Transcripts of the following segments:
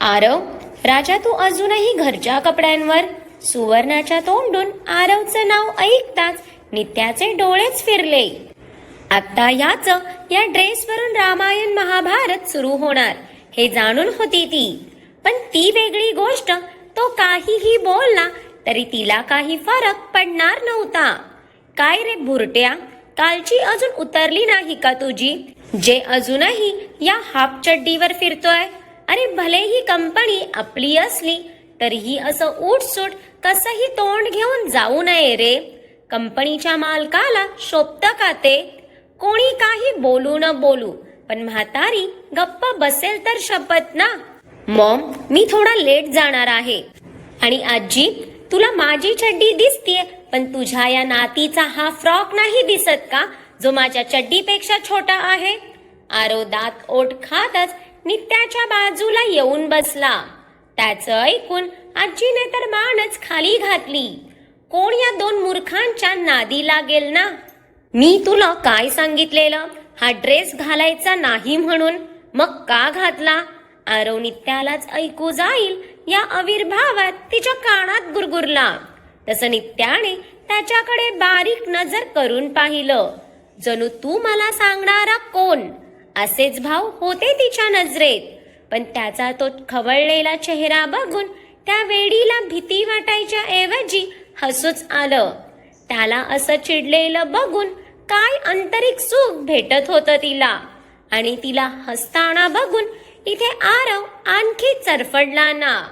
आरव राजा तू अजूनही घरच्या कपड्यांवर. सुवर्णाच्या तोंडून आरवचं नाव ऐकताच नित्याचे डोळेच फिरले. आता याच या ड्रेसवरून रामायण महाभारत सुरू होणार हे जाणून होती ती. पण ती वेगळी गोष्ट तो काहीही बोलला तरी तिला काही फरक पडणार नव्हता. काय रे भुरट्या कालची अजून उतरली नाही का तुझी? जे अजूनही या हाफ चड्डीवर फिरतोय? अरे भले ही कंपनी आपली असली तरीही असं उठसूट कसंही तोंड घेऊन जाऊ नये रे. कंपनीच्या मालकाला शोभतं का ते? कोणी काही बोलू न बोलू पण म्हातारी गप्प बसेल तर शपथ ना. मॉम मी थोडा लेट जाणार आहे. आणि आजी तुला माझी चड्डी दिसतीये पण तुझ्या या नातीचा हा फ्रॉक नाही दिसत का जो माझ्या चड्डीपेक्षा छोटा आहे? आरो दात ओट खातच नित्याच्या बाजूला येऊन बसला. त्याचं ऐकून आजीने तर मानच खाली घातली. कोण या दोन मूर्खांच्या नादी लागेल ना? मी तुला काय सांगितलेलं? हा ड्रेस घालायचा नाही म्हणून मग का घातला? आरव नित्यालाच ऐकू जाईल या आविर्भावात तिच्या कानात गुरगुरला. तसं नित्याने त्याच्याकडे बारीक नजर करून पाहिलं. जणू तू मला सांगणारा कोण? असेच भाव होते तिच्या नजरेत. पण त्याचा तो खवळलेला चेहरा बघून त्या वेडीला भीती वाटायच्या ऐवजी हसूच आलं. त्याला असं चिडलेलं बघून काय आंतरिक सुख भेटत होतं तिला? आणि तिला हसताना बघून इथे आरव आणखी चरफडला ना.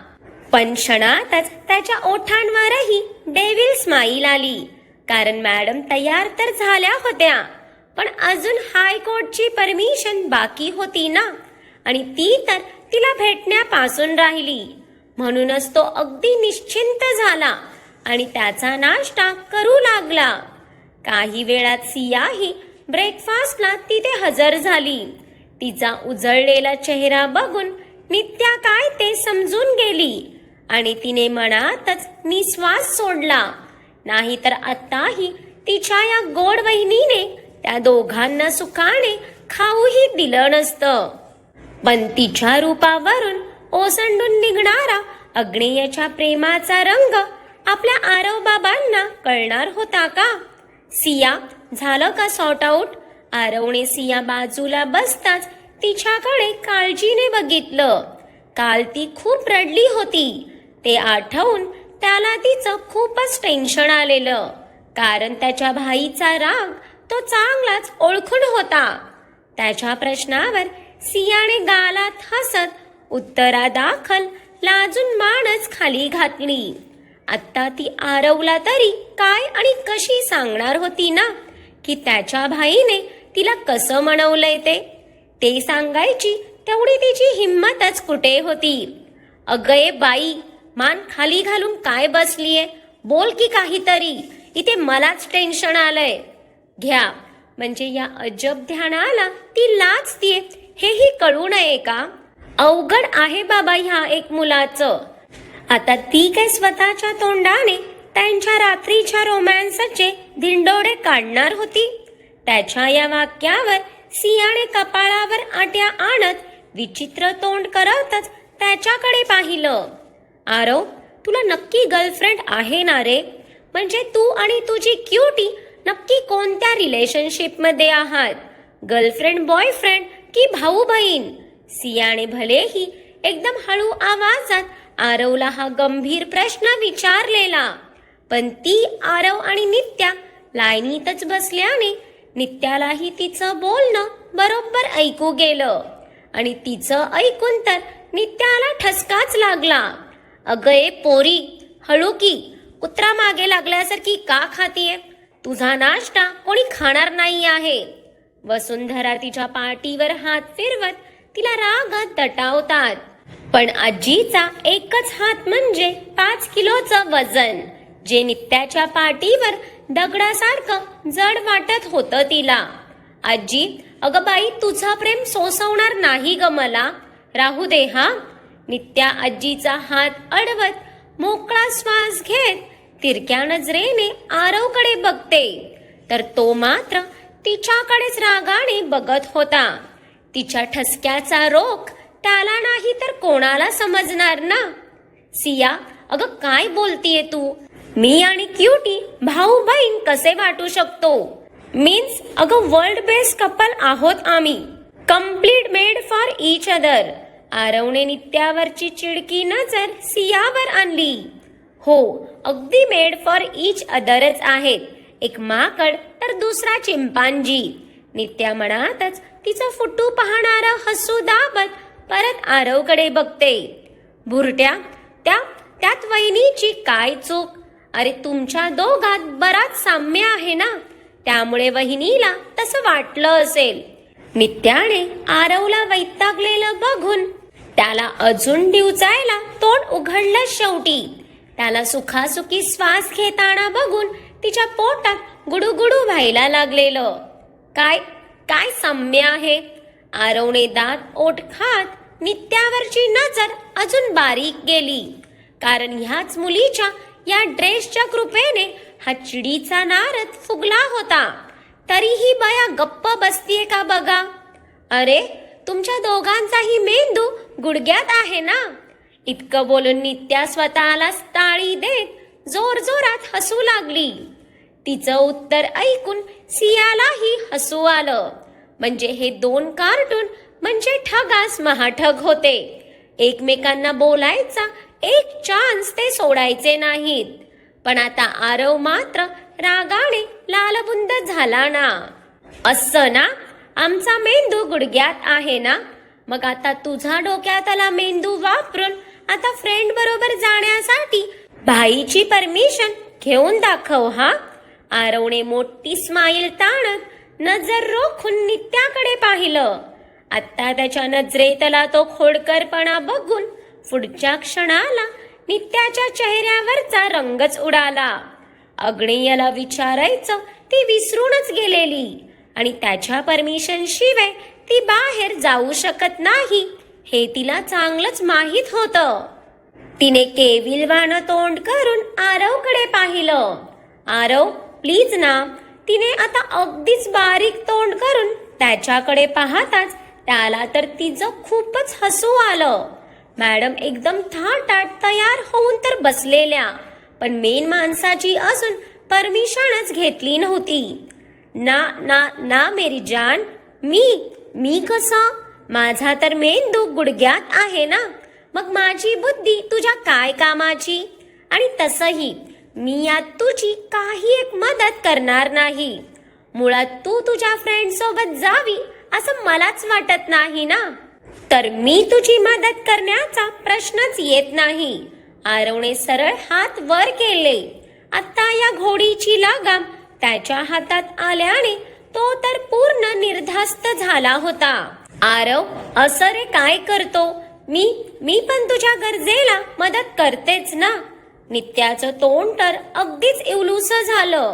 पण क्षणातच त्याच्या ओठांवरही डेव्हिल स्माईल आली. कारण मॅडम तयार तर झाल्या होत्या. पण अजून हायकोर्टची परमिशन बाकी होती ना? आणि ती तर तिला भेटण्यापासून राहिली. म्हणूनच तो अगदी निश्चिंत झाला आणि त्याचा नाश्ता करू लागला. काही वेळात सियाही ब्रेकफास्टला तिथे हजर झाली. तिचा उजळलेला चेहरा बघून नित्या काय ते समजून गेली आणि तिने मनातच निश्वास सोडला. नाहीतर आत्ताही तिच्या या गोड वहिनीने त्या दोघांना सुखाने खाऊही दिलं नसतं. पण तिच्या रूपावरून ओसंडून निघणारा अग्नेयाच्या प्रेमाचा रंग आपल्या आरव बाबांना कळणार होता का? सिया झालं का सॉर्ट आऊट आरवने सिया बाजूला बसताच तिच्याकडे काळजीने बघितलं. काल ती खूप रडली होती. ते आठवून त्याला तिचं खूपच टेन्शन आलेलं. कारण त्याच्या भाईचा राग तो चांगलाच ओळखून होता. त्याच्या प्रश्नावर सियाने गालात हसत उत्तरादाखल लाजून मानच खाली घातली. आत्ता ती आरवला तरी काय आणि कशी सांगणार होती ना की त्याच्या भाईने तिला कसं म्हणवलंय ते? ते सांगायची तेवढी तिची हिंमतच कुठे होती? अगये बाई मान खाली घालून काय बसलीये? बोल की काहीतरी इथे मलाच टेन्शन आलंय. घ्या. म्हणजे या अजब ध्यानाला ती लाचतीये हेही कळू नये का? अवघड आहे बाबा ह्या एक मुलाचं. आता ती काय स्वतःच्या तोंडाने त्यांच्या रात्रीच्या रोमॅन्सचे धिंडोडे काढणार होती? त्याच्या या वाक्यावर सियाने कपाळावर आट्या आणत विचित्र तोंड करतच त्याच्याकडे पाहिलं. आरव तुला नक्की गर्लफ्रेंड आहे ना रे? म्हणजे तू आणि तुझी क्युटी नक्की कोणत्या रिलेशनशिपमध्ये आहात? गर्लफ्रेंड बॉयफ्रेंड की भाऊ बहीण सियाने भलेही एकदम हळू आवाजात आरवला हा गंभीर प्रश्न विचारलेला. पण ती आरव आणि नित्या लाईनीतच बसल्याने नित्यालाही तिचं बोलणं बरोबर ऐकू गेलं. आणि तिचं ऐकून तर नित्याला ठसकाच लागला. अगं ए पोरी हळू की. कुत्रा मागे लागल्यासारखी का खातीये? तुझा नाश्ता कोणी खाणार नाही आहे. वसुंधरा तिच्या पाठीवर हात फिरवत तिला रागात दटावतात पण आजीचा एकच हात म्हणजे पाच किलोचं वजन जे नित्याच्या पाठीवर दगडासारखं जड वाटत होतं तिला. आजी अगं बाई तुझा प्रेम सोसवणार नाही ग मला. राहू दे हा. नित्या आजीचा हात अडवत मोकळा श्वास घेत तिरक्या नजरेने आरवकडे बघते. तर तो मात्र तिच्याकडेच रागाने बघत होता. तिच्या ठसक्याचा रोख त्याला नाही तर कोणाला समजणार ना? सिया अगं काय बोलतीये तू? मी आणि क्युटी भाऊ बहीण कसे वाटू शकतो? मीन्स अगं वर्ल्ड बेस्ट कपल आहोत आम्ही. Complete made for each other आरवने नित्यावरची चिडकी नजर सियावर आणली. हो अगदी मेड फॉर इच अदरच आहेत एक माकड तर दुसरा चिंपांजी. नित्या मनातच तिचं फुटू पाहणारा हसू दाबत परत आरवकडे बघते. भुरट्या त्या त्यात वहिनीची काय चूक? अरे तुमच्या दोघात बराच साम्य आहे ना? त्यामुळे वहिनीला तसं वाटलं असेल. नित्याने आरवला वैतागलेलं बघून त्याला अजून डिवचायला तोंड उघडलं शेवटी. त्याला सुखासुखी श्वास घेताना बघून तिच्या पोटात गुडूगुडू व्हायला लागलेलं. काय काय साम्य आहे? आरवणे दात ओठ खात नित्यावरची नजर अजून बारीक गेली. कारण ह्याच मुलीच्या या ड्रेसच्या कृपेने हा चिडीचा नारद फुगला होता. तरीही बया गप्प बसतीये का बघा? अरे तुमच्या दोघांचाही मेंदू गुडघ्यात आहे ना? इतकं बोलून नित्या स्वतःला ताळी देत जोर जोरात हसू लागली. तिचं उत्तर ऐकून सियालाही हसू आलं. म्हणजे हे दोन कार्टून म्हणजे ठगास महाठग होते. एकमेकांना बोलायचा एक चान्स ते सोडायचे नाहीत. पण आता आरव मात्र रागाने लालबुंद झाला ना. असं ना? आमचा मेंदू गुडघ्यात आहे ना? मग आता तुझा डोक्यातला मेंदू वापरून आता फ्रेंड बरोबर जाण्यासाठी भाईची परमिशन घेऊन दाखव हा? आरवणे मोठी स्माईल ताणत नजर रोखून नित्याकडे पाहिलं. आता त्याच्या नजरेतला तो खोडकरपणा बघून पुढच्या क्षणाला नित्याच्या चेहऱ्यावरचा रंगच उडाला. अग्नियला विचारायचं ती विसरूनच गेलेली आणि त्याच्या परमिशन शिवाय ती बाहेर जाऊ शकत नाही. हे तिला चांगलंच माहीत होतं. तिने केविलवानं तोंड करून आरवकडे पाहिलं. आरव प्लीज ना तिने आता अगदीच बारीक तोंड करून त्याच्याकडे पाहताच त्याला तर तिचं खूपच हसू आलं. मॅडम एकदम थाटाट तयार होऊन तर बसलेल्या पण मेन माणसाची अजून परमिशनच घेतली नव्हती. ना ना ना मेरी जान मी मी कसं माझा तर मेंदू गुडघ्यात आहे ना? मग माझी बुद्धी तुझ्या काय कामाची? आणि तसही मी यात तुझी काही एक मदत करणार नाही. मुळात तू तुझ्या फ्रेंड सोबत जावी असं मलाच वाटत नाही ना? तर मी तुझी मदत करण्याचा प्रश्नच येत नाही. आरवने सरळ हात वर केले. आता या घोडीची लगाम त्याच्या हातात आल्याने तो तर पूर्ण निर्धास्त झाला होता. आरव असं रे काय करतो? मी मी पण तुझ्या गरजेला मदत करतेच ना? नित्याचं तोंड तर अगदीच इवलूस झालं.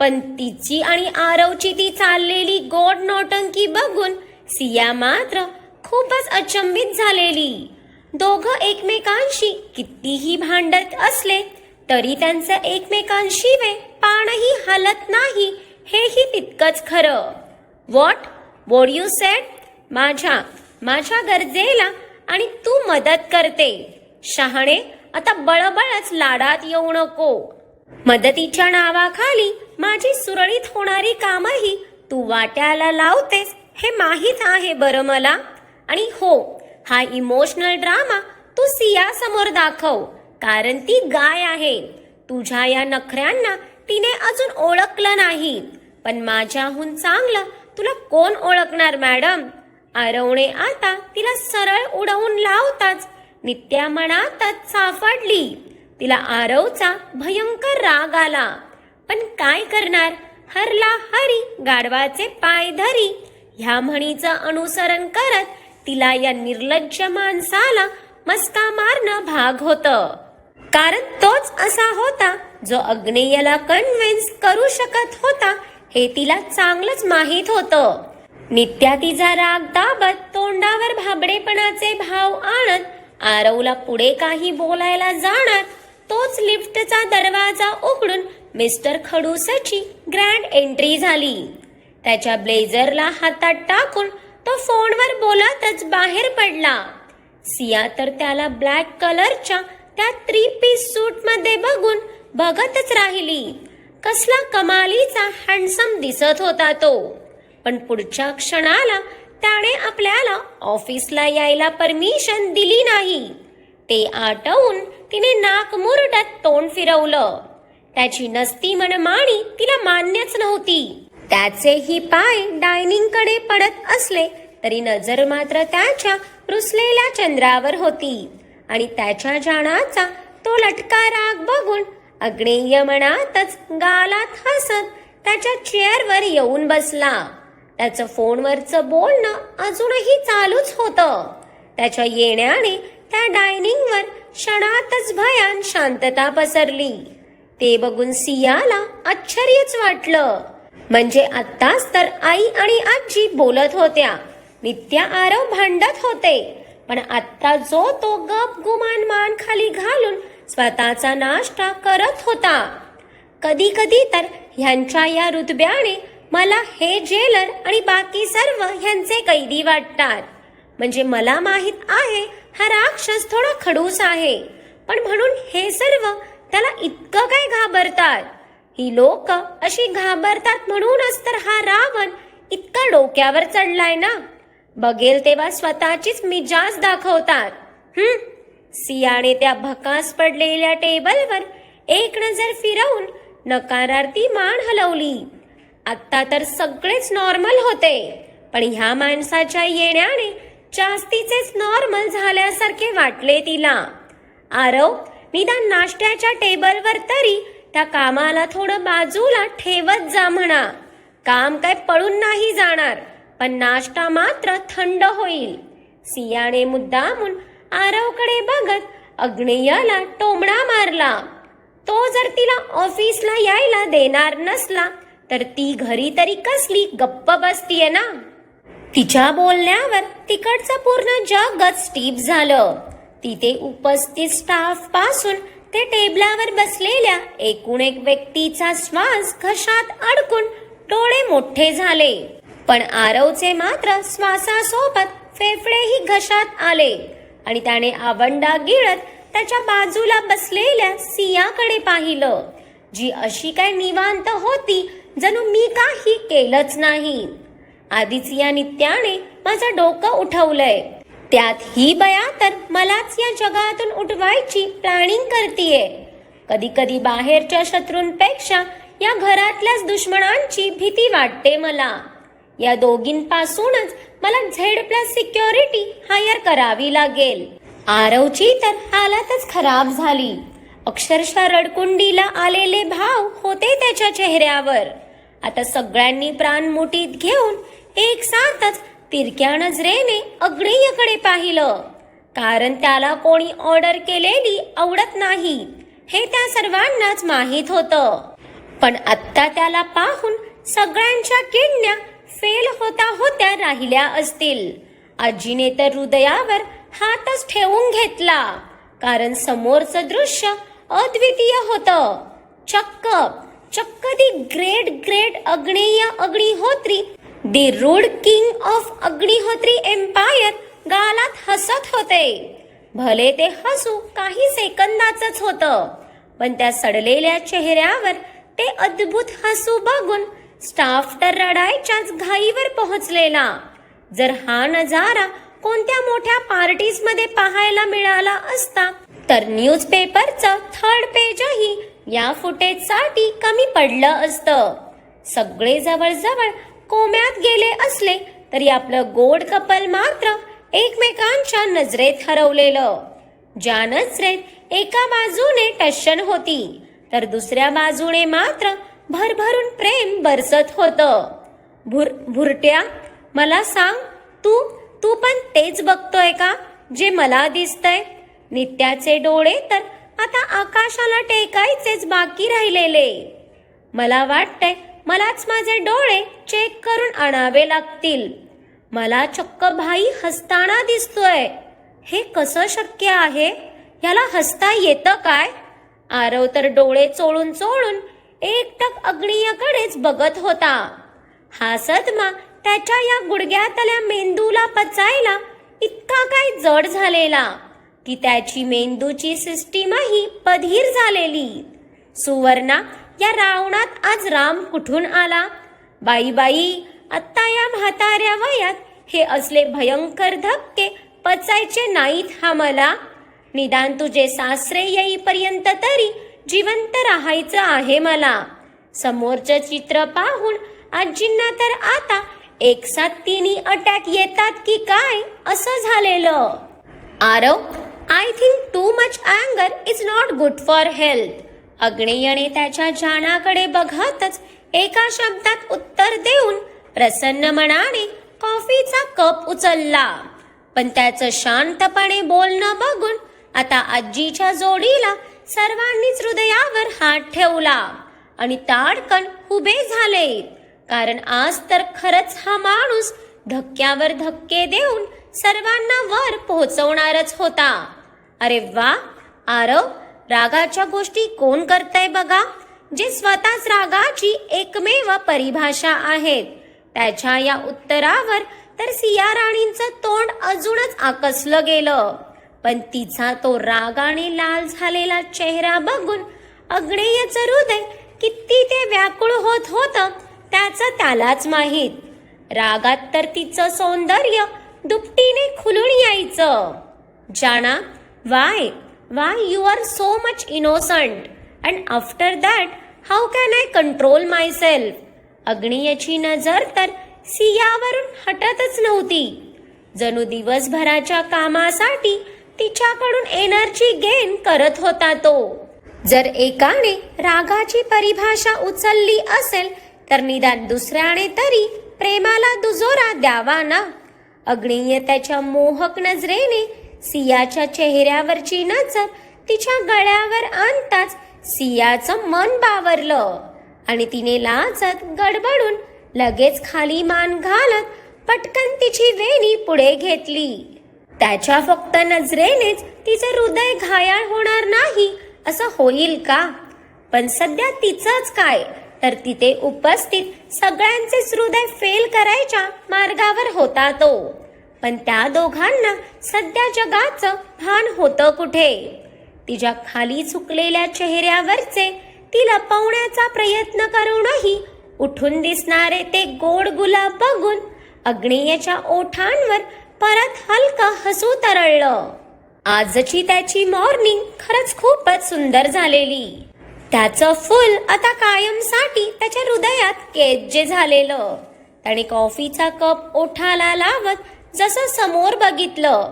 पण तिची आणि आरवची ती चाललेली गोड नोटंकी बघून सिया मात्र खूपच अचंबित झालेली. दोघं एकमेकांशी कितीही भांडत असले तरी त्यांचं एकमेकांशिवाय पाणही हलत नाही हेही तितकंच खरं. वॉट वॉट यू सेट माझ्या माझ्या गरजेला आणि तू मदत करते. शहाणे आता बळबळच लाडात येऊ नको. मदतीच्या नावाखाली माझी सुरळीत होणारी कामही तू वाट्याला लावतेस हे माहीत आहे बरं मला. आणि हो हा इमोशनल ड्रामा तू सिया समोर दाखव कारण ती गाय आहे. तुझ्या या नखऱ्यांना तिने अजून ओळखलं नाही. पण माझ्याहून चांगलं तुला कोण ओळखणार मॅडम? आरवणे आता तिला सरळ उडवून लावताच. नित्या मनातच सापडली तिला आरवचा भयंकर राग आला. पण काय करणार? हरला हरी गाढवाचे पाय धरी. ह्या म्हणीचं अनुसरण करत तिला या निर्लज्ज माणसाला मस्का मारणं भाग होतं. कारण तोच असा होता जो अग्नेयला कन्व्हिन्स करू शकत होता हे तिला चांगलंच माहीत होतं. नित्या तिचा राग दाबत तोंडावर भाबडेपणाचे भाव आणत आरवला पुढे काही बोलायला जाणार तोच लिफ्टचा दरवाजा उघडून मिस्टर खडूसची ग्रँड एंट्री झाली. त्याच्या ब्लेझरला हातात टाकून तो फोनवर बोलतच बाहेर पडला. सिया तर त्याला ब्लॅक कलरच्या त्या थ्री पीस सूटमध्ये बघून बघतच राहिली. कसला कमालीचा हँडसम दिसत होता तो. पण पुढच्या क्षणाला त्याने आपल्याला ऑफिसला यायला परमिशन दिली नाही. ते आटवून तिने नाकमुरडत तोंड फिरवलं. त्याची नसती मनमाणी तिला मान्यच नव्हती. त्याचेही पाय डायनिंगकडे पडत असले तरी नजर मात्र त्याच्या रुसलेल्या चंद्रावर होती आणि त्याच्या जाणाचा तो लटका राग बघून अग्नेय मनातच गालात हसत त्याच्या चेअरवर येऊन बसला. त्याचं फोनवरचं बोलणं अजूनही चालूच होतं. त्याच्या येण्याने त्या डायनिंगवर क्षणातच भयान शांतता पसरली. ते बघून सियाला आश्चर्यच वाटलं. म्हणजे आत्ताच तर आई आणि आजी बोलत होत्या. नित्या आरव भांडत होते. पण आत्ता जो तो गप गुमान मान खाली घालून स्वतःचा नाश्ता करत होता. कधी कधी तर ह्यांच्या या रुतब्याने मला हे जेलर आणि बाकी सर्व ह्यांचे कैदी वाटतात. म्हणजे मला माहीत आहे हा राक्षस थोडा खडूस आहे. पण म्हणून हे सर्व त्याला इतकं काय घाबरतात? ही लोक अशी घाबरतात म्हणूनच तर हा रावण इतका डोक्यावर चढलाय ना? बघेल तेव्हा स्वतःचीच मिजाज दाखवतात. हम्म सियाने त्या भकास पडलेल्या टेबलवर एक नजर फिरवून नकारार्थी मान हलवली. आत्ता तर सगळेच नॉर्मल होते. पण ह्या माणसाच्या येण्याने जास्तीचेच नॉर्मल झाल्यासारखे वाटले तिला. आरव निदान नाश्त्याच्या टेबलवर तरी त्या कामाला थोडं बाजूला ठेवत जा म्हणा. काम काय पळून नाही जाणार पण नाश्ता मात्र थंड होईल. सियाने मुद्दामून आरवकडे बघत अग्नेयाला टोमणा मारला. तो जर तिला ऑफिसला यायला देणार नसला तर ती घरी तरी कसली गप्प बसतीये ना? तिच्या बोलण्यावर तिकडचं पूर्ण जगच स्टीप झालं. तिथे उपस्थित स्टाफपासून ते टेबलावर बसलेल्या एकूण एक व्यक्तीचा श्वास घशात अडकून डोळे मोठे झाले. पण आरवचे मात्र श्वासासोबत फेफडेही घशात आले आणि त्याने आवंडा गिळत त्याच्या बाजूला बसलेल्या सियाकडे पाहिलं जी अशी काय निवांत होती जणू मी काही केलंच नाही. आधीच या नित्याने माझं डोकं उठवलंय. त्यात ही बया तर मलाच या जगातून उठवायची प्लॅनिंग करतीये. कधी कधी बाहेरच्या शत्रूंपेक्षा या घरातल्याच दुश्मनांची भीती वाटते मला. या दोघींपासूनच मला झेड प्लस सिक्युरिटी हायर करावी लागेल. आरवची तर हालतच खराब झाली. अक्षरशः रडकुंडीला आलेले भाव होते त्याच्या चेहऱ्यावर. आता सगळ्यांनी प्राण मुठीत घेऊन एक साथच तिरक्या नजरेने अग्नेयकडे पाहिलं. कारण त्याला कोणी ऑर्डर केलेली आवडत नाही हे त्या सर्वांनाच माहीत होतं. पण आत्ता त्याला पाहून सगळ्यांच्या किडण्या फेल होता होत्या राहिल्या असतील. आजीने तर हृदयावर हातच ठेवून घेतला कारण समोरचं दृश्य अद्वितीय होतं. चक्क. चक्क the great great Agneya Agnihotri. The rude king of Agnihotri empire गालात हसत होते. भले ते हसू काही सेकंदाचंच होतं. पण त्या सडलेल्या चेहऱ्यावर ते अद्भुत हसू बघून स्टाफ तर रडायच्याच घाईवर पोहोचलेला. जर हा नजारा कोणत्या मोठ्या पार्टीजमध्ये पाहायला मिळाला असता? तर न्यूजपेपरचं थर्ड पेजही या फुटेजसाठी कमी पडलं असतं. सगळे जवळजवळ कोम्यात गेले असले तरी आपलं गोड कपल मात्र एकमेकांच्या नजरेत हरवलेलं. ज्या नजरेत एका बाजूने टशन होती तर दुसऱ्या बाजूने मात्र भरभरून प्रेम बरसत होतं. भुर भुरट्या मला सांग तू तू पण तेच बघतोय का? जे मला दिसतंय. नित्याचे डोळे तर आता आकाशाला टेकायचेच बाकी राहिलेले. मला वाटतंय मलाच माझे डोळे चेक करून आणावे लागतील. मला चक्क भाई हसताना दिसतोय. हे कसं शक्य आहे? याला हसता येतं काय? आरव तर डोळे चोळून चोळून एकटक अग्नियाकडेच बघत होता. हा सदमा त्याच्या या गुडघ्यातल्या मेंदूला पचायला इतका काय जड झालेला की त्याची मेंदूची सिस्टीमही पधीर झालेली. सुवर्णा या रावणात आज राम कुठून आला? बाई बाई आत्ता या म्हाताऱ्या वयात हे असले भयंकर धक्के पचायचे नाहीत हा मला. निदान तुझे सासरे येईपर्यंत तरी जिवंत राहायचं आहे मला. समोरचं चित्र पाहून आजींना तर आता एक साथ तिन्ही अटॅक येतात की काय? असं झालेलं. Aarav I think too much अँगर is not good for health अग्नेयने त्याच्या जानाकडे बघतच एका शब्दात उत्तर देऊन प्रसन्न मनाने कॉफीचा कप उचलला. पण त्याचं शांतपणे बोलणं बघून आता आजीच्या जोडीला सर्वांनीच हृदयावर हात ठेवला आणि ताडकन उभे झाले कारण आज तर खरंच हा माणूस धक्क्यावर धक्के देऊन सर्वांना वर पोहोचवणारच होता. अरे वा! आरव रागाच्या गोष्टी कोण करतय बघा? जे स्वतःच रागाची एकमेव परिभाषा आहेत त्याच्या या उत्तरावर तर सिया राणींचं तोंड अजूनच आकसलं गेलं. पण तिचा तो रागाने लाल झालेला चेहरा बघून अग्नेयचं हृदय किती ते व्याकुळ होत होतं त्याचं त्यालाच माहीत. रागात तर तिचं सौंदर्य दुपटीने खुलून यायचं. Jana why why you are so much innocent and after that how can I control myself अग्नियची नजर तर सियावरून हटतच नव्हती. जणू दिवसभराच्या कामासाठी तिच्याकडून एनर्जी गेन करत होता तो. जर एकाने रागाची परिभाषा उचलली असेल तर निदान दुसऱ्याने तरी प्रेमाला दुजोरा द्यावा ना. अग्निय त्याच्या मोहक नजरेने सियाच्या चेहऱ्यावरची नजर तिच्या गळ्यावर आणताच सियाचं मन बावरलं आणि तिने लाजत गडबडून लगेच खाली मान घालत पटकन तिची वेणी पुढे घेतली. त्याच्या फक्त नजरेनेच तिचं हृदय घायाळ होणार नाही असं होईल का? पण सध्या तिचंच काय? तर तिथे उपस्थित सगळ्यांचेच हृदय फेल करायच्या मार्गावर होता तो. पण त्या दोघांना सध्या जगाचं भान होतं कुठे? तिच्या खाली चुकलेल्या चेहऱ्यावरचे ती लपवण्याचा प्रयत्न करूनही उठून दिसणारे ते गोड गुलाब बघून अग्नेयच्या ओठांवर परत हलकं हसू तरळलं. आजची त्याची मॉर्निंग खरंच खूपच सुंदर झालेली. त्याचं फुल आता कायमसाठी त्याच्या हृदयात केजे झालेलं. त्याने कॉफीचा कप ओठाला लावत जसं समोर बघितलं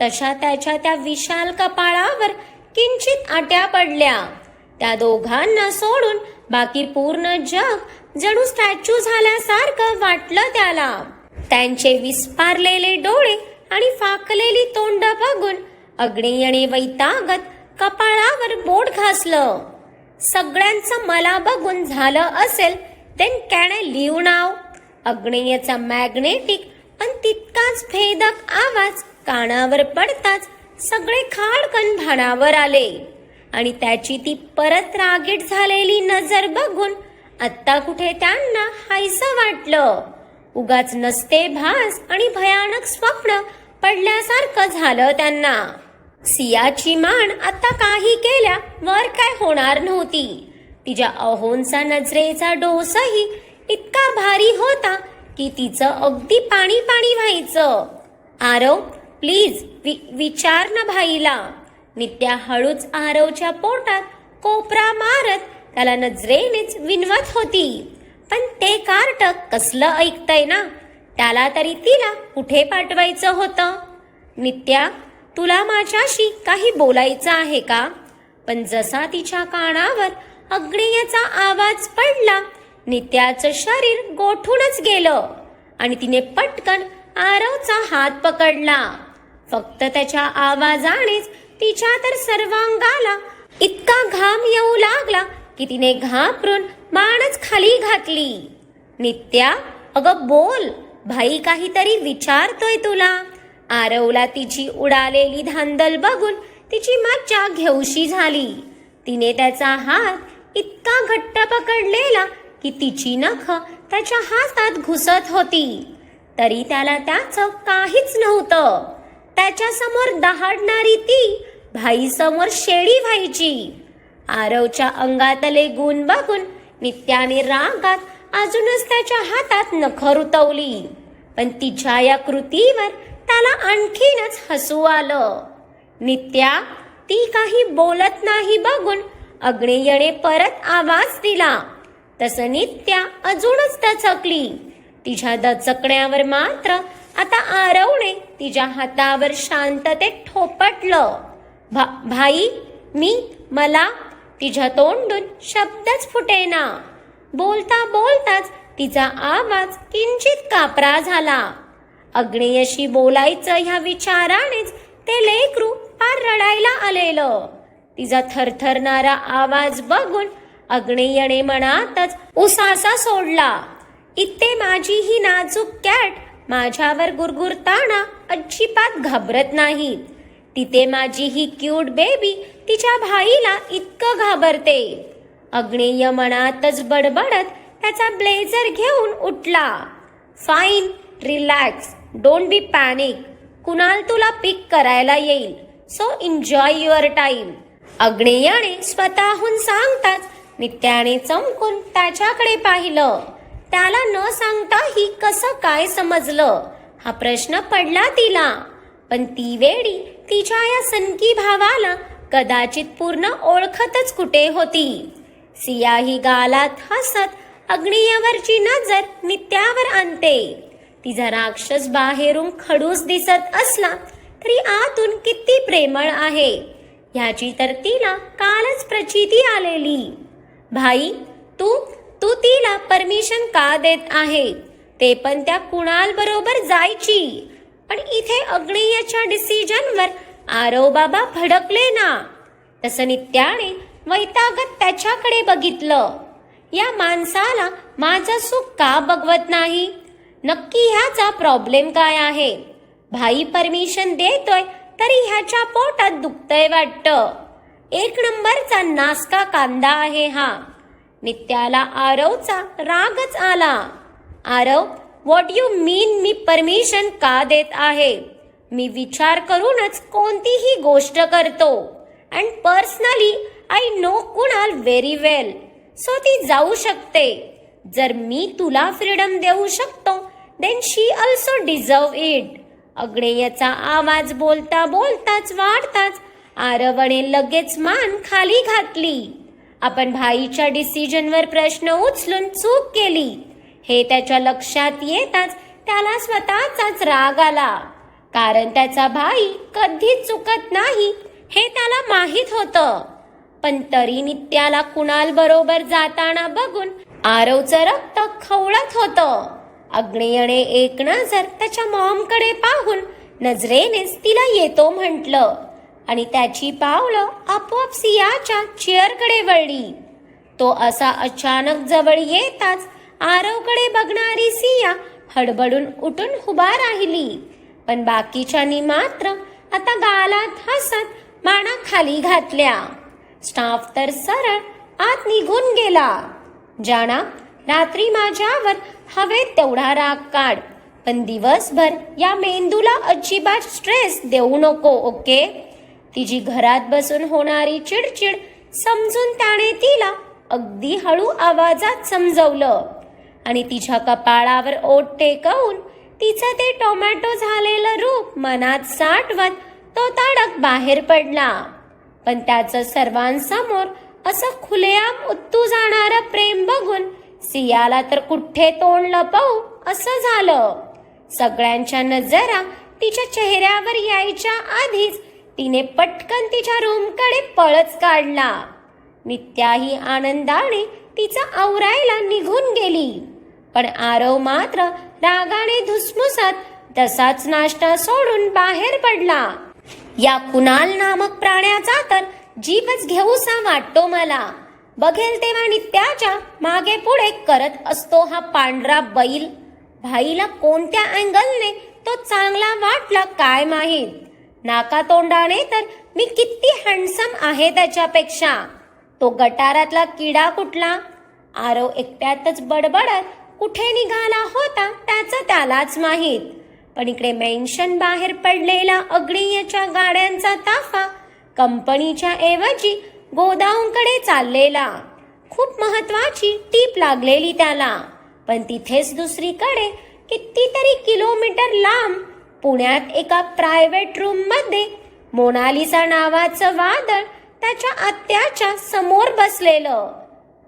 तशा त्याच्या त्या विशाल कपाळावर किंचित आट्या पडल्या. त्या दोघांना सोडून बाकी पूर्ण जग जणू स्टॅच्यू झाल्यासारखं वाटलं त्याला. त्यांचे विस्पारलेले डोळे आणि फाकलेली तोंड बघून अग्नेयने वैतागत कपाळावर बोट घासलं. सगळ्यांचं मला बघून झालं असेल देन कॅन आय लिव्ह नाव अग्नेयचा मॅग्नेटिक पण तितकाच भेदक आवाज कानावर पडताच सगळे खाडकन भानावर आले. आणि त्याची ती परत रागीट झालेली नजर बघून आत्ता कुठे त्यांना हायसं वाटलं. उगाच नसते भास आणि भयानक स्वप्न पडल्यासारखं झालं त्यांना. सियाची मान आता काही केल्या वर काय होणार नव्हती. तिच्या अहोंचा नजरेचा डोसही इतका भारी होता की तिचं अगदी पाणी पाणी व्हायचं. आरव प्लीज वि विचार ना भाईला. नित्या हळूच आरवच्या पोटात कोपरा मारत त्याला नजरेनेच विनवत होती. पण ते कार्ट कसलं ऐकतय ना? त्याला तरी तिला कुठे पाठवायचं होतं? नित्या तुला माझ्याशी काही बोलायचं आहे का? पण जसा तिच्या कानावर अग्नेयचा आवाज पडला नित्याचं शरीर गोठूनच गेलं आणि तिने पटकन आरवचा हात पकडला. फक्त त्याच्या आवाजानेच तिच्या तर सर्वांगाला इतका घाम येऊ लागला की तिने घाबरून मानच खाली घातली. नित्या अगं बोल भाई काहीतरी विचारतोय तुला. आरवला तिची उडालेली धांदल बघून तिची मज्जा घेऊशी झाली. तिने त्याचा हात इतका घट्ट पकडलेला की तिची नख त्याच्या हातात घुसत होती. तरी त्याला त्याचं काहीच नव्हतं. त्याच्यासमोर दहाडणारी ती भाई समोर शेळी व्हायची. आरवच्या अंगातले गुण बघून नित्याने रागात अजूनच त्याच्या हातात नख रुतवली. पण तिच्या या कृतीवर त्याला आणखीनच हसू आलं. नित्या ती काही बोलत नाही बघून अग्नेयने परत आवाज दिला. तसं नित्या अजूनच दचकली. तिच्या दचकण्यावर मात्र आता आरवणे तिच्या हातावर शांततेत ठोपटलं. भा भाई मी मला तिच्या तोंडून शब्दच फुटेना. बोलता बोलताच तिचा आवाज किंचित कापरा झाला. अग्नेयशी बोलायचं ह्या विचारानेच ते लेकरू फार रडायला आलेलं. तिचा थरथरणारा आवाज बघून अग्नेयने मनातच उसासा सोडला. इथे माझी ही नाजूक कॅट माझ्यावर गुरगुरताना अजिबात घाबरत नाही. तिथे माझी ही क्यूट बेबी तिच्या भाईला इतकं घाबरते. अग्नेय मनातच बडबडत त्याचा ब्लेझर घेऊन उठला. Fine relax. Don't be panic Kunal तुला पिक करायला येईल. सो एन्जॉय युअर टाइम अग्नेयाने स्वतःहून सांगताच नित्याने चमकून त्याच्याकडे पाहिलं. त्याला न सांगता ही कसं काय समजलं? हा प्रश्न पडला तिला. पण ती वेळी तिच्या या सनकी भावाला कदाचित पूर्ण ओळखतच कुठे होती. सियाही गालात हसत अग्नियावरची नजर नित्यावर आणते. तिचा राक्षस बाहेरून खडूस दिसत असला तरी आतून किती प्रेमळ आहे. ह्याची तर तिला कालच प्रचिती आलेली. भाई तू तू तिला परमिशन का देत आहे? ते पण त्या कुणाल बरोबर जायची. पण इथे अग्नियच्या डिसिजनवर आरव बाबा भडकले ना. तसं नित्याने वैतागत त्याच्याकडे बघितलं. या माणसाला माझं सुख का बघवत नाही? नक्की ह्याचा प्रॉब्लेम काय आहे? भाई परमिशन देतोय तरी ह्याच्या पोटात दुखतंय वाटतं. एक नंबरचा नासका कांदा आहे हा. नित्याला आरवचा रागच आला. आरव व्हॉट यू मीन मी परमिशन का देत आहे? मी विचार करूनच कोणतीही गोष्ट करतो. And personally I know Kunal very well so ती जाऊ शकते. जर मी तुला फ्रीडम देऊ शकतो then she also deserve it अग्नेयचा आवाज बोलता बोलताच वाढताच आरवणे लगेच मान खाली घातली. आपण भाईच्या डिसिजनवर प्रश्न उचलून चूक केली. हे त्याच्या लक्षात येताच त्याला स्वतःचाच राग आला. कारण त्याचा भाई कधीच चुकत नाही हे त्याला माहीत होतं. पण तरी नित्याला कुणाल बरोबर जाताना बघून आरवचं रक्त खवळत होतं. अग्नेयने एक नजर त्याच्या मॉमकडे पाहून नजरेनेच तिला येतो म्हटलं. आणि त्याची पावलं आपोआप सियाच्या चेअरकडे वळली. तो असा अचानक जवळ येताच आरवकडे बघणारी सिया हडबडून उठून उभा राहिली. पण बाकीच्यांनी मात्र आता गालात हसत माना खाली घातल्या. स्टाफ तर सरळ आत निघून गेला. जाणा रात्री माझ्यावर हवेत तेवढा राग काढ. पण दिवसभर या मेंदूला अजिबात स्ट्रेस देऊ नको ओके? तिची घरात बसून होणारी चिडचिड समजून त्याने तिला अगदी हळू आवाजात समजवलं. आणि तिच्या कपाळावर ओठ टेकवून तिचं ते टोमॅटो झालेलं रूप मनात साठवत तो ताडक बाहेर पडला. पण त्याचं सर्वांसमोर असं खुलेआम उत्तू जाणारं प्रेम बघून सियाला तर कुठे तोंड लपवू? असं झालं. सगळ्यांच्या नजरा तिच्या चेहऱ्यावर यायच्या आधीच तिने पटकन तिच्या रूमकडे पळच काढला. नित्याही आनंदाने तिचा आवरायला निघून गेली. पण आरव मात्र रागाने धुसमुसत तसाच नाश्ता सोडून बाहेर पडला. या कुणाल नामक प्राण्याचा तर जीवच घेऊसा वाटतो मला. बघेल तेव्हा नित्याच्या मागे पुढे करत असतो हा पांढरा बैल. भाईला कोणत्या अँगलने तो चांगला वाटला काय माहीत. नाका तोंडाने तर मी किती हँडसम आहे त्याच्यापेक्षा. तो गटारातला किडा कुठला? आरव एकट्यातच बडबडत कुठे निघाला होता त्याचं त्यालाच माहीत. पण इकडे मेन्शन बाहेर पडलेला अग्नियच्या गाड्यांचा ताफा कंपनीच्या ऐवजी गोदाऊनकडे चाललेला. खूप महत्वाची टीप लागलेली त्याला. पण तिथेच दुसरीकडे कितीतरी किलोमीटर लांब पुण्यात एका प्रायव्हेट रूममध्ये मोनालिसा नावाचं वादळ त्याच्या आत्याच्या समोर बसलेलं.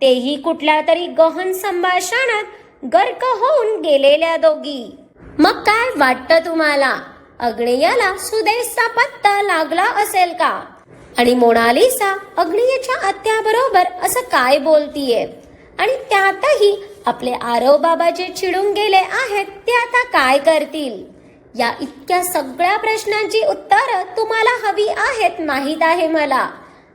तेही कुठल्या तरी गहन संभाषणात गर्क होऊन गेलेल्या दोघी. मग काय वाटतं तुम्हाला? अग्नेयाला सुदेशचा पत्ता लागला असेल का? आणि मोनालिसा अग्नियच्या आत्याबरोबर असं काय बोलतीये? आणि त्यातही आपले आरव बाबा जे चिडून गेले आहेत ते आता काय करतील? या इतक्या सगळ्या प्रश्नांची उत्तरं तुम्हाला हवी आहेत माहीत आहे मला.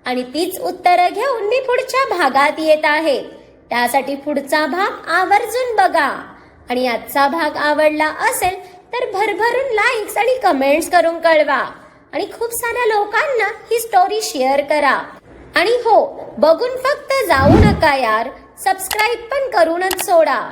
आणि तीच उत्तरं घेऊन मी पुढच्या भागात येत आहे. त्यासाठी पुढचा भाग आवर्जून बघा. आणि आजचा भाग आवडला असेल तर भरभरून लाईक्स आणि कमेंट्स करून कळवा. आणि खूप साऱ्या लोकांना ही स्टोरी शेअर करा. आणि हो बघून फक्त जाऊ नका यार. सबस्क्राईब पण करूनच सोडा.